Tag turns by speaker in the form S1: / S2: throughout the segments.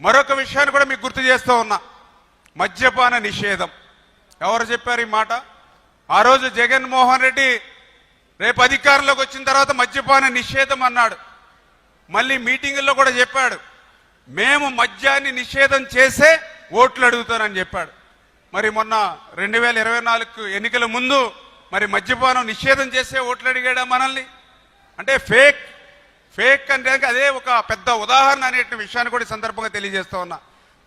S1: మరొక విషయాన్ని కూడా మీకు గుర్తు చేస్తూ ఉన్నా. మద్యపాన నిషేధం. ఎవరు చెప్పారు ఈ మాట? ఆ రోజు జగన్మోహన్ రెడ్డి రేపు అధికారంలోకి వచ్చిన తర్వాత మద్యపాన నిషేధం అన్నాడు. మళ్ళీ మీటింగుల్లో కూడా చెప్పాడు. మేము మద్యాన్ని నిషేధం చేసే ఓట్లు అడుగుతానని చెప్పాడు. మరి మొన్న రెండు వేల ఇరవై నాలుగు ఎన్నికల ముందు మరి మద్యపానం నిషేధం చేసే ఓట్లు అడిగాడా మనల్ని? అంటే ఫేక్ ఫేక్ అంటే అదే ఒక పెద్ద ఉదాహరణ అనే విషయాన్ని కూడా సందర్భంగా తెలియజేస్తా ఉన్నా.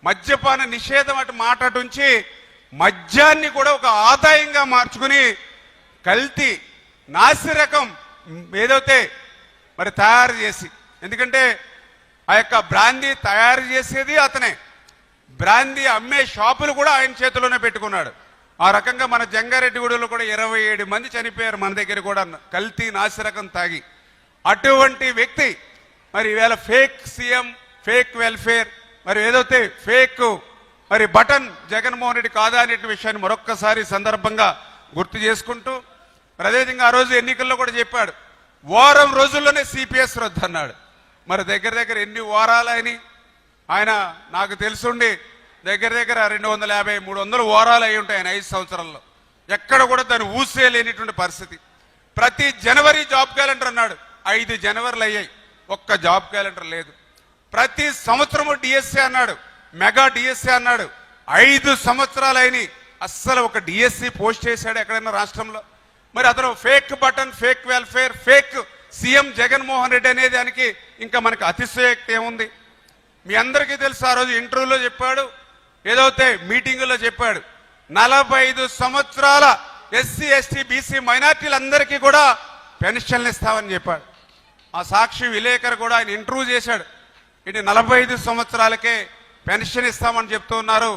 S1: మద్యపాన నిషేధం అటు మాటటుంచి మద్యాన్ని కూడా ఒక ఆదాయంగా మార్చుకుని కల్తీ నాసిరకం ఏదైతే మరి తయారు చేసి ఎందుకంటే ఆ యొక్క బ్రాందీ తయారు చేసేది అతనే. బ్రాందీ అమ్మే షాపులు కూడా ఆయన చేతిలోనే పెట్టుకున్నాడు. ఆ రకంగా మన జంగారెడ్డిగూడలో కూడా ఇరవై ఏడు మంది చనిపోయారు మన దగ్గర కూడా. కల్తీ నాసిరకం తాగి. అటువంటి వ్యక్తి మరి ఈవేళ ఫేక్ సీఎం ఫేక్ వెల్ఫేర్ మరి ఏదైతే ఫేక్ మరి బటన్ జగన్మోహన్ రెడ్డి కాదా అనే విషయాన్ని మరొక్కసారి సందర్భంగా గుర్తు చేసుకుంటూ మరి అదేవిధంగా ఆ రోజు ఎన్నికల్లో కూడా చెప్పాడు వారం రోజుల్లోనే సిపిఎస్ రద్దు అన్నాడు. మరి దగ్గర దగ్గర ఎన్ని వారాలని ఆయన నాకు తెలుసుండి దగ్గర దగ్గర రెండు వందల యాభై మూడు వందల వారాలు అయి ఉంటాయి ఆయన ఐదు సంవత్సరాల్లో. ఎక్కడ కూడా దాన్ని ఊసే లేనిటువంటి పరిస్థితి. ప్రతి జనవరి జాబ్ క్యాలెండర్ అన్నాడు. ఐదు జనవరిలు అయ్యాయి. ఒక్క జాబ్ క్యాలెండర్ లేదు. ప్రతి సంవత్సరము డిఎస్సీ అన్నాడు. మెగా డిఎస్సీ అన్నాడు. ఐదు సంవత్సరాలు అయినాయి. అస్సలు ఒక డిఎస్సి పోస్ట్ చేశాడు ఎక్కడైనా రాష్ట్రంలో? మరి అతను fake button fake welfare fake CM Jaganmohan Reddy అనే దానికి ఇంకా మనకి అతిశయోక్తి ఏముంది? మీ అందరికీ తెలుసు ఆ రోజు ఇంటర్వ్యూలో చెప్పాడు ఏదైతే మీటింగులో చెప్పాడు నలభై ఐదు సంవత్సరాల ఎస్సీ ఎస్టీ బీసీ మైనార్టీలందరికీ కూడా పెన్షన్లు ఇస్తామని చెప్పాడు. ఆ సాక్షి విలేకరు కూడా ఆయన ఇంటర్వ్యూ చేశాడు. ఇది నలభై ఐదు సంవత్సరాలకే పెన్షన్ ఇస్తామని చెప్తూ ఉన్నారు.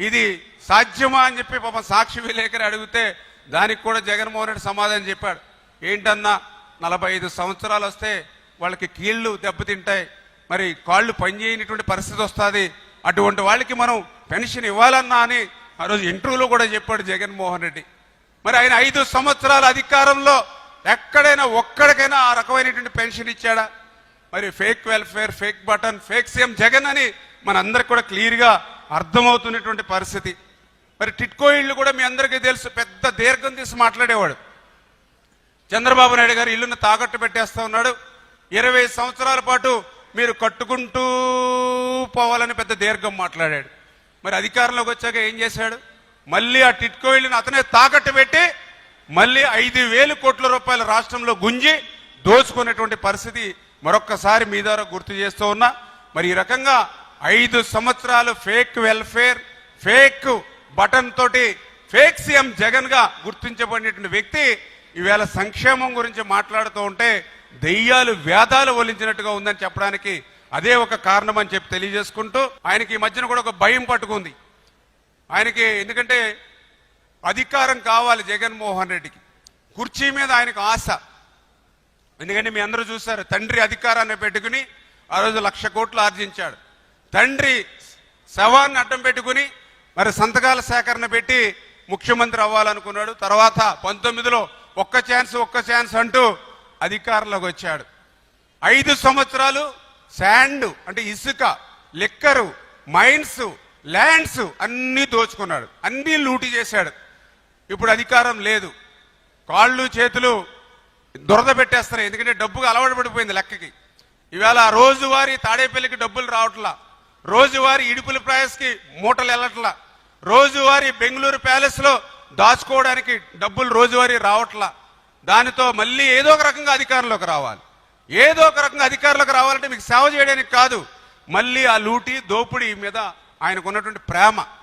S1: ఇది సాధ్యమా అని చెప్పి పాపం సాక్షి విలేకరు అడిగితే దానికి కూడా జగన్మోహన్ రెడ్డి సమాధానం చెప్పాడు. ఏంటన్నా నలభై ఐదు సంవత్సరాలు వస్తే వాళ్ళకి కీళ్ళు దెబ్బతింటాయి. మరి కాళ్ళు పనిచేయనటువంటి పరిస్థితి వస్తుంది. అటువంటి వాళ్ళకి మనం పెన్షన్ ఇవ్వాలన్నా అని ఆ రోజు ఇంటర్వ్యూలో కూడా చెప్పాడు జగన్మోహన్ రెడ్డి. మరి ఆయన ఐదు సంవత్సరాల అధికారంలో ఎక్కడైనా ఒక్కడికైనా ఆ రకమైనటువంటి పెన్షన్ ఇచ్చాడా? మరి fake welfare fake button fake CM Jagan అని మనందరికి కూడా క్లియర్గా అర్థమవుతున్నటువంటి పరిస్థితి. మరి టిట్కో ఇళ్ళు కూడా మీ అందరికీ తెలుసు పెద్ద దీర్ఘం తీసి మాట్లాడేవాడు. చంద్రబాబు నాయుడు గారు ఇల్లును తాకట్టు పెట్టేస్తా ఉన్నాడు. ఇరవై సంవత్సరాల పాటు మీరు కట్టుకుంటూ పోవాలని పెద్ద దీర్ఘం మాట్లాడాడు. మరి అధికారంలోకి వచ్చాక ఏం చేశాడు? మళ్ళీ ఆ టిట్కో ఇల్లును అతనే తాకట్టు పెట్టి మళ్ళీ ఐదు వేలు కోట్ల రూపాయల రాష్ట్రంలో గుంజి దోచుకునేటువంటి పరిస్థితి మరొక్కసారి మీ ద్వారా గుర్తు చేస్తూ ఉన్నా. మరి ఈ రకంగా ఐదు సంవత్సరాలు ఫేక్ వెల్ఫేర్ ఫేక్ బటన్ తోటి ఫేక్ సీఎం జగన్గా గుర్తించబడినటువంటి వ్యక్తి ఈవేళ సంక్షేమం గురించి మాట్లాడుతూ ఉంటే దెయ్యాలు వేదాలు ఒలించినట్టుగా ఉందని చెప్పడానికి అదే ఒక కారణం అని చెప్పి తెలియజేసుకుంటూ ఆయనకి ఈ మధ్యన కూడా ఒక భయం పట్టుకుంది. ఆయనకి ఎందుకంటే అధికారం కావాలి జగన్మోహన్ రెడ్డికి. కుర్చీ మీద ఆయనకు ఆశ. ఎందుకంటే మీ అందరూ చూశారు తండ్రి అధికారాన్ని పెట్టుకుని ఆ రోజు లక్ష కోట్లు ఆర్జించాడు. తండ్రి శవాన్ని అడ్డం పెట్టుకుని మరి సంతకాల సేకరణ పెట్టి ముఖ్యమంత్రి అవ్వాలనుకున్నాడు. తర్వాత పంతొమ్మిదిలో ఒక్క ఛాన్స్ ఒక్క ఛాన్స్ అంటూ అధికారంలోకి వచ్చాడు. ఐదు సంవత్సరాలు శాండ్ అంటే ఇసుక లిక్కరు మైన్స్ ల్యాండ్స్ అన్నీ దోచుకున్నాడు. అన్నీ లూటి చేశాడు. ఇప్పుడు అధికారం లేదు. కాళ్ళు చేతులు దురద పెట్టేస్తున్నాయి. ఎందుకంటే డబ్బుకు అలవాటు పడిపోయింది లెక్కకి. ఇవాళ రోజువారీ తాడేపల్లికి డబ్బులు రావట్లా. రోజువారీ ఇడుపుల ప్రయాస్కి మూటలు వెళ్ళట్లా. రోజువారీ బెంగళూరు ప్యాలెస్లో దాచుకోవడానికి డబ్బులు రోజువారీ రావట్లా. దానితో మళ్ళీ ఏదో ఒక రకంగా అధికారంలోకి రావాలి. ఏదో ఒక రకంగా అధికారంలోకి రావాలంటే మీకు సేవ చేయడానికి కాదు. మళ్ళీ ఆ లూటి దోపిడీ మీద ఆయనకు ఉన్నటువంటి ప్రేమ.